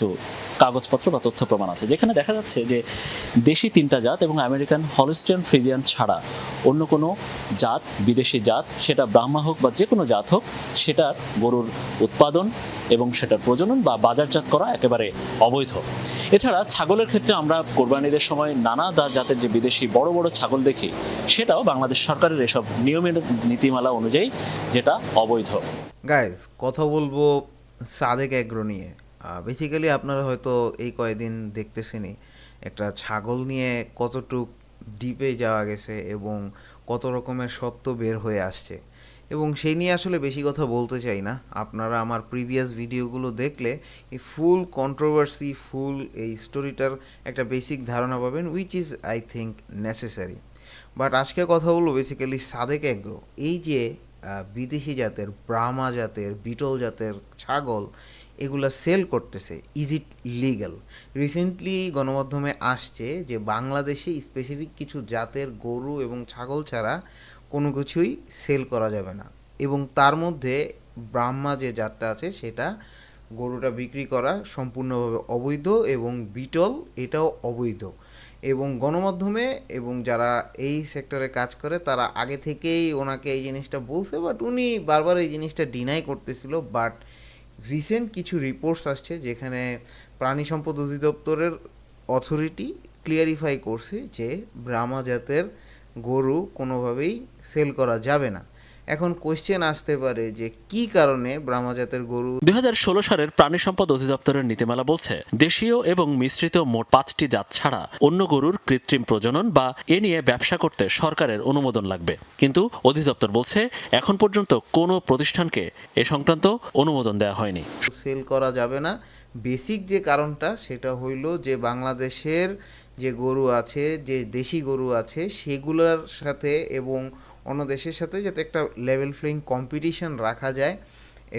কিছু কাগজপত্র বা তথ্য প্রমাণ আছে, যেখানে দেখা যাচ্ছে যে দেশি তিনটা জাত এবং আমেরিকান হলিস্টিয়ান ফ্রিজিয়ান ছাড়া অন্য কোনো জাত, বিদেশি জাত, সেটা ব্রাহ্মা হোক বা যে কোনো জাত হোক, সেটার গরুর উৎপাদন এবং সেটার প্রজনন বা বাজারজাত করা একেবারে অবৈধ। এছাড়া ছাগলের ক্ষেত্রে আমরা কোরবানিদের সময় নানা দা- জাতের যে বিদেশি বড় বড় ছাগল দেখি, সেটাও বাংলাদেশ সরকারের এসব নিয়মের নীতিমালা অনুযায়ী যেটা অবৈধ। গাইজ কথা বলব সাদেক অ্যাগ্রো নিয়ে। বেসিক্যালি আপনারা হয়তো এই কয়েকদিন দেখতেছেনই, একটা ছাগল নিয়ে কতটুক ডিপে যাওয়া গেছে এবং কত রকমের সত্য বের হয়ে আসছে। এবং সেই নিয়ে আসলে বেশি কথা বলতে চাই না। আপনারা আমার প্রিভিয়াস ভিডিওগুলো দেখলে এই ফুল কন্ট্রোভার্সি ফুল এই স্টোরিটার একটা বেসিক ধারণা পাবেন which is I think necessary but আজকে কথা বলব বেসিক্যালি সাদেক অ্যাগ্রো এই যে বিদেশি জাতের ব্রাহ্মা জাতের বিটল জাতের ছাগল এগুলা সেল করতেছে ইজ ইট লিগ্যাল রিসেন্টলি গণমাধ্যমে আসছে যে বাংলাদেশে স্পেসিফিক কিছু জাতের গরু এবং ছাগল ছাড়া কোনো কিছুই সেল করা যাবে না। এবং তার মধ্যে ব্রাহ্মা যে জাতটা আছে, সেটা গরুটা বিক্রি করা সম্পূর্ণভাবে অবৈধ এবং বিটল, এটাও অবৈধ। এবং গণমাধ্যমে এবং যারা এই সেক্টরে কাজ করে, তারা আগে থেকেই ওনাকে এই জিনিসটা বলছে বাট উনি বারবার এই জিনিসটা ডিনাই করতেছিল বাট রিসেন্ট কিছু রিপোর্টস আসছে যেখানে প্রাণী সম্পদ অধিদপ্তরের অথরিটি ক্লিয়ারিফাই করছে যে ব্রাহ্মা জাতের গরু কোনোভাবেই সেল করা যাবে না। এখন কোয়েশ্চেন আসতে পারে যে কি কারণে ব্রাহ্মা জাতের গরু দু হাজার ষোলো সালের প্রাণী সম্পদ অধিদপ্তরের নীতিমালা বলছে দেশীয় এবং মিশ্রিত মোট পাঁচটি জাত ছাড়া অন্য গরুর কৃত্রিম প্রজনন বা এ নিয়ে ব্যবসা করতে সরকারের অনুমোদন লাগবে। কিন্তু অধিদপ্তর বলছে এখন পর্যন্ত কোনো প্রতিষ্ঠানকে এ সংক্রান্ত অনুমোদন দেওয়া হয়নি। সেল করা যাবে না। বেসিক যে কারণটা সেটা হইল যে বাংলাদেশের যে গরু আছে যে দেশি গরু আছে সেগুলোর সাথে এবং অন্য দেশের সাথে যাতে একটা লেভেল ফ্লোয়িং কম্পিটিশন রাখা যায়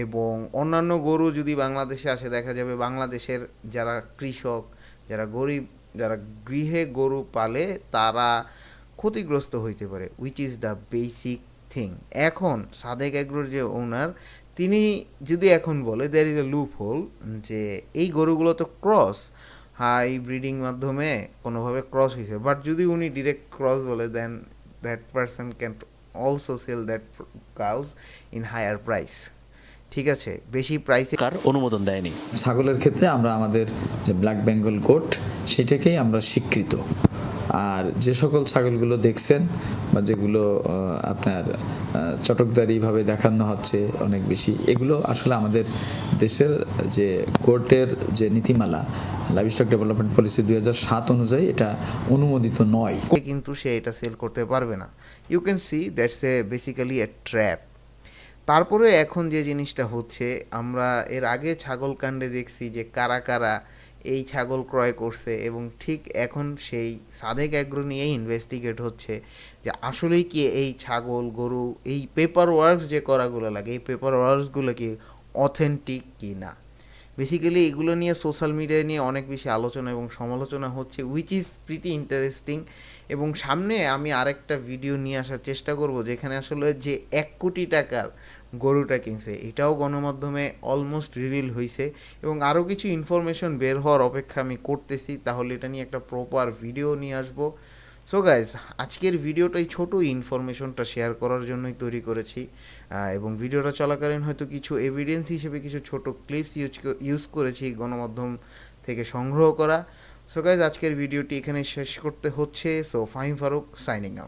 এবং অন্যান্য গরু যদি বাংলাদেশে আসে, দেখা যাবে বাংলাদেশের যারা কৃষক, যারা গরিব, যারা গৃহে গরু পালে তারা ক্ষতিগ্রস্ত হইতে পারে which is the basic thing এখন সাদেক এগ্রোর যে ওনার তিনি যদি এখন বলে there is a loophole যে এই গরুগুলো তো ক্রস হাই ব্রিডিং মাধ্যমে কোনোভাবে ক্রস হয়েছে বাট যদি উনি ডিরেক্ট ক্রস বলে দেন that person can also sell that cows in higher price ঠিক আছে? বেশি প্রাইসে কার অনুমোদন দেয়নি? ছাগলের ক্ষেত্রে আমরা আমাদের যে ব্ল্যাক বেঙ্গল গোট সেটাকেই আমরা স্বীকৃত। আর যে সকল ছাগলগুলো দেখছেন বা যেগুলো আপনার চটকদারিভাবে দেখানো হচ্ছে অনেক বেশি, এগুলো আসলে আমাদের দেশের যে কোর্টের যে নীতিমালা, লাইভস্টক ডেভেলপমেন্ট পলিসি দুই সাত অনুযায়ী এটা অনুমোদিত নয়। কিন্তু সে এটা সেল করতে পারবে না। You can see that's a basically a trap তারপরে এখন যে জিনিসটা হচ্ছে, আমরা এর আগে ছাগল কাণ্ডে দেখছি যে কারা কারা এই ছাগল ক্রয় করছে এবং ঠিক এখন সেই সাদেক অ্যাগ্রো নিয়েই ইনভেস্টিগেট হচ্ছে যে আসলেই কি এই ছাগল, গরু, এই পেপার ওয়ার্কস যে করাগুলো লাগে, এই পেপার ওয়ার্কসগুলো কি অথেন্টিক কি না বেসিক্যালি এগুলো নিয়ে সোশ্যাল মিডিয়া নিয়ে অনেক বেশি আলোচনা এবং সমালোচনা হচ্ছে উইচ ইজ প্রিটি ইন্টারেস্টিং এবং সামনে আমি আরেকটা ভিডিও নিয়ে আসার চেষ্টা করব, যেখানে আসলে যে এক কোটি টাকার গরুটা কিনছে। এটাও গণমাধ্যমে অলমোস্ট রিভিল হয়েছে এবং আরও কিছু ইনফরমেশন বের হওয়ার অপেক্ষা আমি করতেছি, তাহলে এটা নিয়ে একটা প্রপার ভিডিও নিয়ে আসব। সো গাইজ আজকের ভিডিওটা এই ছোটো ইনফরমেশনটা শেয়ার করার জন্যই তৈরি করেছি। এবং ভিডিওটা চলাকালীন হয়তো কিছু এভিডেন্স হিসেবে কিছু ছোট ক্লিপস ইউজ ইউজ করেছি গণমাধ্যম থেকে সংগ্রহ করা। সো গাইজ আজকের ভিডিওটি এখানে শেষ করতে হচ্ছে। So Fahim Farooq signing out